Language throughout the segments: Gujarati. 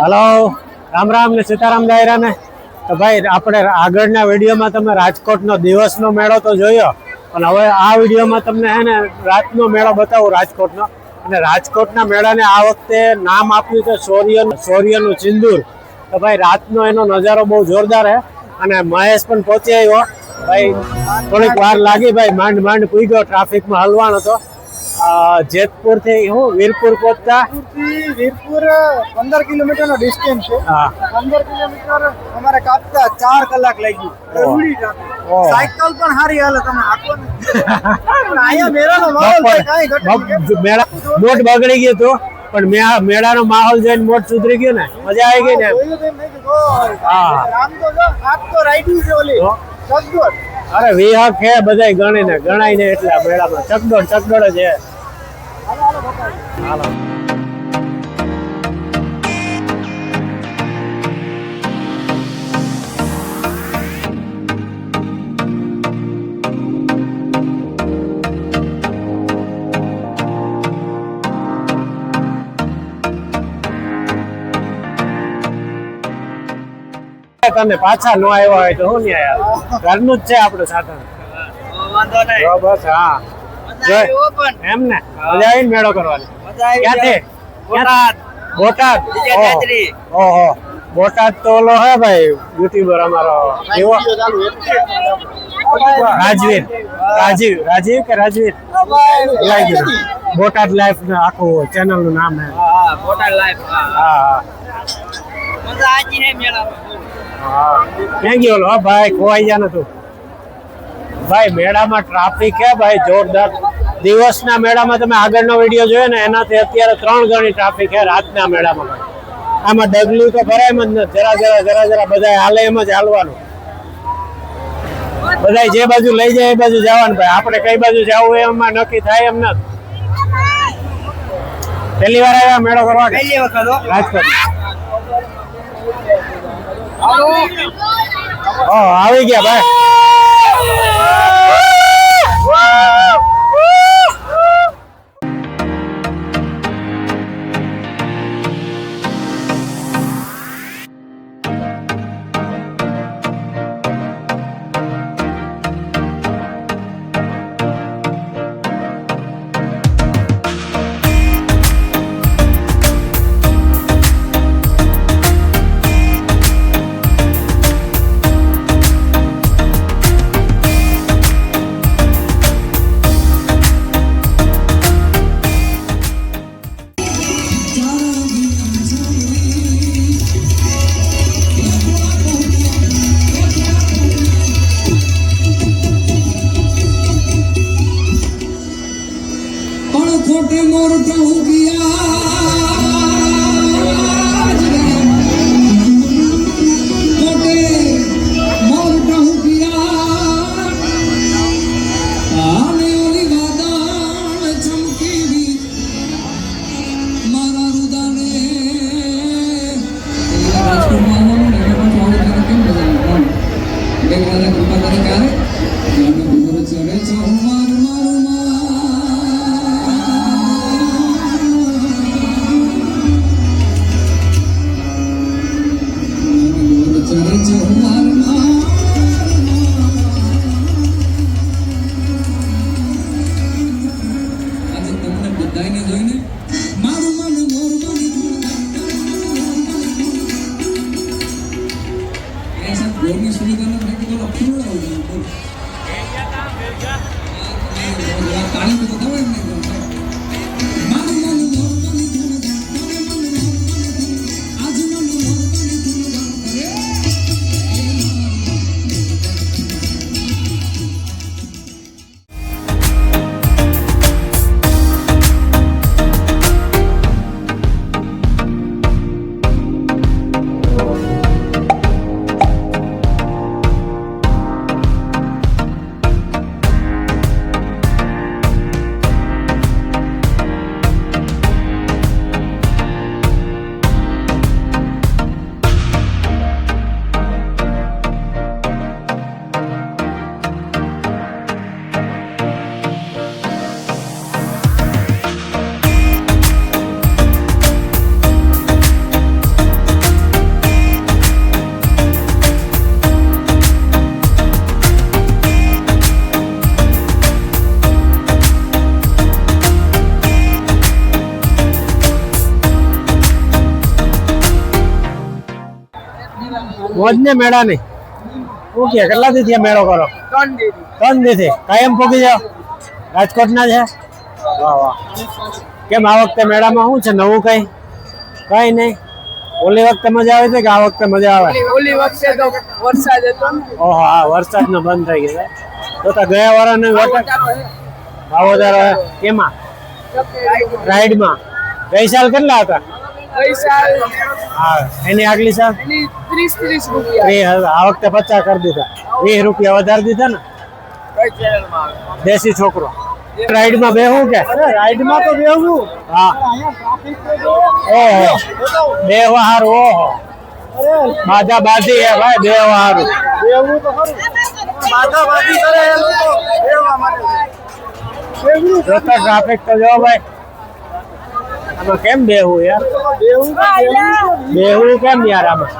હલો, રામ રામ ને સીતારામ દાયરા ને તો ભાઈ, આપણે આગળના વિડીયોમાં તમે રાજકોટનો દિવસનો મેળો તો જોયો, પણ હવે આ વિડીયોમાં તમને હે ને રાતનો મેળો બતાવું રાજકોટનો. અને રાજકોટના મેળાને આ વખતે નામ આપ્યું છે શૌર્ય શૌર્યનું સિંદૂર તો ભાઈ, રાતનો એનો નજારો બહુ જોરદાર હે. અને મહેશ પણ પહોંચી આવ્યો. ભાઈ, થોડીક વાર લાગી, ભાઈ માંડ માંડ પૂગ્યો ટ્રાફિકમાં હલવાનો હતો જેતપુરથી હું વીરપુર પહોંચતા. વીરપુર પંદર કિલોમીટર નો ડિસ્ટન્સ છે પંદર કિલોમીટર અમારે કાપતા ચાર કલાક લાગી. સાયકલ પણ સારી હાલે તમે મોટ બગડી ગયો તો પણ મેળા- મેળાનો માહોલ જોઈને મોટ સુધરી ગયો ને મજા આવી ગઈ ને હા. છે. અરે વિહક હે બધાય ગણીને ગણાય ને એટલા મેળામાં. ચકડોળ ચકડોળ જ છે. હાલો. તને પાછા ન આવ્યા હોય તો શું ન્યાય ઘરનું જ છે આપણું સાધન. બસ હા. એમ ને? મજા આવી ને મેળો કરવાનો. ક્યાંથી બોટાદ. બોટાદ? ઓહો. બોટાદ તો ઓલો હે ભાઈ યુટ્યુબર અમારો. એવો રાજવીર. રાજીવ. રાજીવ કે રાજવીર? લાગ્યું બોટાદ લાઈફ ને આખું ચેનલનું નામ હે. હા હા હા ક્યાં ગયો ઓલો? હા ભાઈ ખોવાઈ જા ને તું. ભાઈ મેળામાં ટ્રાફિક હે ભાઈ જોરદાર. દિવસના મેળામાં તમે આગળનો વીડિયો જોયો ને એનાથી અત્યારે ત્રણ ગણી ટ્રાફિક હે રાતના મેળામાં આમાં ડગલું તો ભરાય જ નથી જરા જરા જરા જરા બધા હાલે એમ જ હાલવાનું. બધા જે બાજુ લઈ જાય એ બાજુ જવાનું ભાઈ. આપણે કઈ બાજુ જવું એમાં નક્કી થાય એમ નથી પહેલી વાર આવ્યા મેળો કરવા? રાજકોટ ઓ આવી ગયા ભાઈ. પણ ખોટે મોર કહું મોજ ને મેળા ની શું કે કેટલા દી થયા મેળો કરો? ત્રણ દી થી કાયમ પોગી જાઓ. રાજકોટ ના છે? વાહ વાહ. કેમ આ વખતે મેળામાં શું છે? નવું કઈ? કઈ નહીં. ઓલી વખતે મજા આવે છે કે આ વખતે મજા આવે? ઓલી- વખતે તો વરસાદ હતો. ઓહો હા વરસાદ નો બંધ થઈ ગયો. તો તો ગયા વાળાને વોટર વાવોદાર કેમાં? રાઈડમાં. ગઈ સાલ કેટલા હતા? પૈસા હા એની આગલી સાલ એની ત્રીસ ત્રીસ રૂપિયા. આ વખતે પચાસ કરી દીધા. વીસ રૂપિયા વધારી દીધા ને? કઈ ચેનલમાં આવે? દેશી છોકરો. રાઈડમાં બેહું કે? રાઈડમાં તો બેહું. હા. ઓહો. બે હારું ઓહો. બાધા બાધી હે ભાઈ બે હારું બેહવું તો ખરું. બાધા બાધી કરે એ તો બેવા માટે. ટ્રાફિક તો જો ભાઈ. આમાં કેમ બેહું યાર? બેહું કેમ યાર આમાં?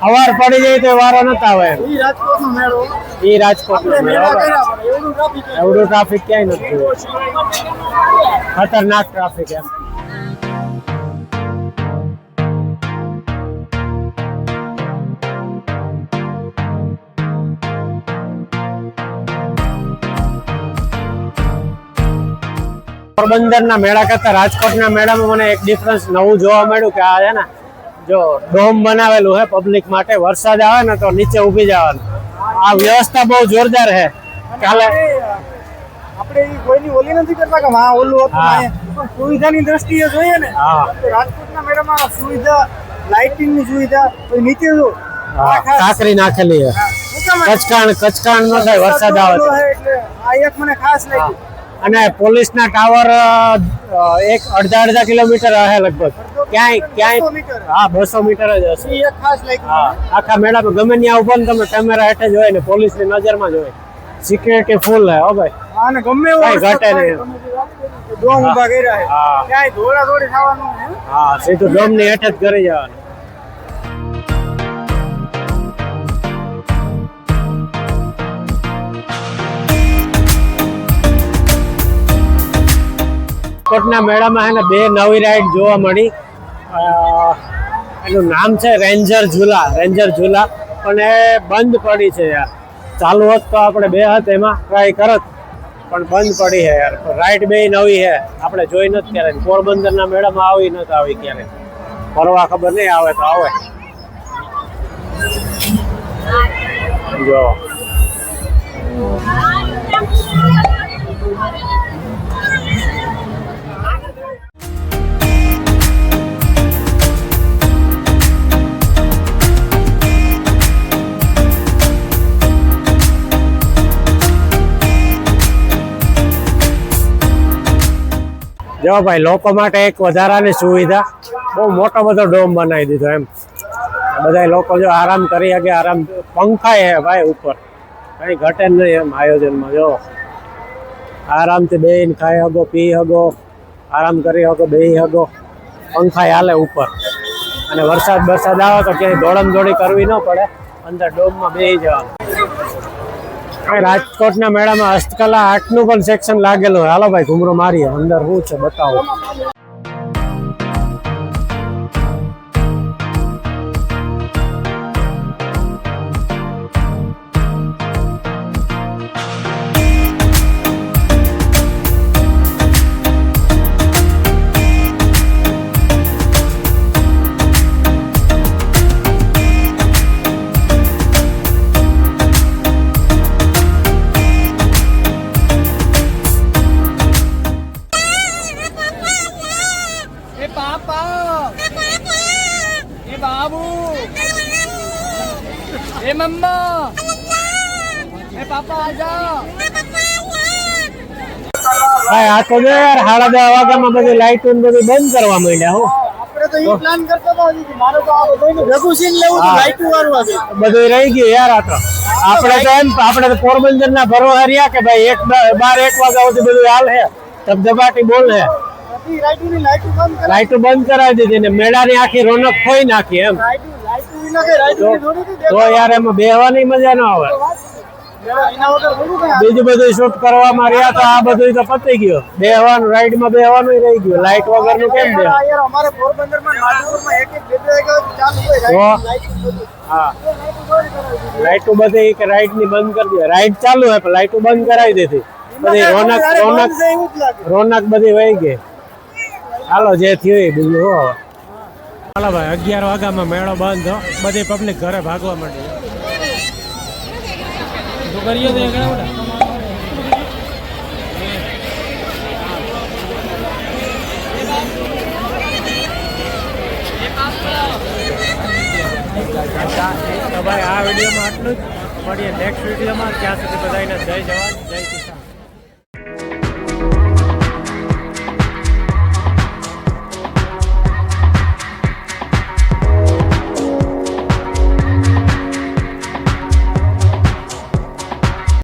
અવાર પડી જાય તો વારો નતા મેળો ઈ રાજકોટ નો એવડું ટ્રાફિક ક્યાંય નથી ખતરનાક ટ્રાફિક એમ. પોરબંદરના મેળા કરતા રાજકોટના મેળામાં મને એક ડિફરન્સ નવું જોવા મળ્યું કે આ છે ને જો ડોમ બનાવેલું છે પબ્લિક માટે વરસાદ આવે ને તો નીચે ઊભી જવાનું. આ વ્યવસ્થા બહુ જોરદાર છે કાલે આપણે કોઈની ઓલી નથી કરતા કે હા ઓલું હતું હા. સુવિધાની દ્રષ્ટિએ જોઈએ ને હા. રાજકોટના મેળામાં સુવિધા લાઇટિંગની સુવિધા નીચે જો. હા, કાંકરી નાખેલી છે કામ કચકાણ કચકાણ નો થાય વરસાદ આવે આ એક મને ખાસ લાગ્યું. અને પોલીસના ટાવર એક અડધા અડધા કિલોમીટર હશે લગભગ. ક્યાંય ક્યાંય હા બસો મીટર જ હશે. હા આખા મેળામાં. ગમે ત્યાં ઊભો ને તમે કેમેરા હેઠે હોય ને પોલીસની નજરમાં જ હોય. સિક્યુરિટી ફૂલ હે હો ભાઈ. અને ગમે એવું ઘટે નહીં. ડોમ ઊભા કર્યા હા. ક્યાંય ધોળા દોડી થવાનું હા. સીધું ડોમની હેઠે જ કરી જવાનું. કોટના મેળામાં હે ને બે નવી રાઈડ જોવા મળી. એનું નામ છે રેન્જર ઝૂલા રેન્જર ઝૂલા પણ એ બંધ પડી છે યાર. ચાલુ હોત તો આપણે બે હાથ એમાં ટ્રાય કરત. પણ બંધ પડી છે યાર. રાઈડ બે નવી છે આપણે જોઈ નથી ક્યારે. પોરબંદરના મેળામાં આવી નથી આવી ક્યારે. ફરવા ખબર નહીં આવે તો આવે. જો. જો ભાઈ, લોકો માટે એક વધારાની સુવિધા. બહુ મોટો બધો ડોમ બનાવી દીધો એમ. બધા લોકો જો આરામ કરી શકે, આરામ પંખા હે ભાઈ ઉપર. કઈ ઘટે નહીં એમ આયોજનમાં, જો. આરામથી બેહીને ખાઈ હગો પી હગો આરામ કરી હગો બેહી હગો પંખા હાલે ઉપર. અને વરસાદ વરસાદ આવે તો ક્યાંય દોડમ દોડી કરવી ન પડે. અંદર ડોમમાં બેસી જવાનું. રાજકોટના મેળામાં હસ્તકલા આર્ટનું પણ સેક્શન લાગેલું હોય. હાલો ભાઈ, ઘુમરો મારીએ. અંદર શું છે, બતાવો. જો યાર સાડા દસ વાગ્યામાં બધી લાઈટ બધું બંધ કરવા માંડ્યા હો. બધું રહી ગયું યાર આ તો. આપણે તો એમ આપણે તો પોરબંદર ના ભરવા રહ્યા કે ભાઈ એક બાર એક વાગ્યા સુધી બધું હાલ હે. ધબધબાટી બોલ હે. લાઈટો બંધ કરાવી. દીધી ને મેળાની આખી રોનક ખોઈ નાખી એમ. તો યાર એમાં બેહવાની મજા ન આવે. બીજું બધું શૂટ કરવામાં રહ્યા તો આ બધું તો પતી ગયું. બેહવાનું, રાઈડમાં બેહવાનું રહી ગયું. લાઈટ વગરનું કેમ બે ચાલુ હોય હા લાઈટ બધી કે રાઈટની બંધ કરી દીધી. રાઈટ ચાલુ હે પણ લાઈટો બંધ કરાવી દીધી. બધી રોનક રોનક રોનક બધી વહી ગઈ. હાલો, જે થયું બીજું હો હાલો ભાઈ, અગિયાર વાગ્યામાં મેળો બંધ, હો. બધી પબ્લિક ઘરે ભાગવા માંડી. શું કરીએ તો ભાઈ, આ વિડીયોમાં આટલું જ. મળીએ નેક્સ્ટ વિડીયોમાં. ત્યાં સુધી બધાને જય જવાન, જય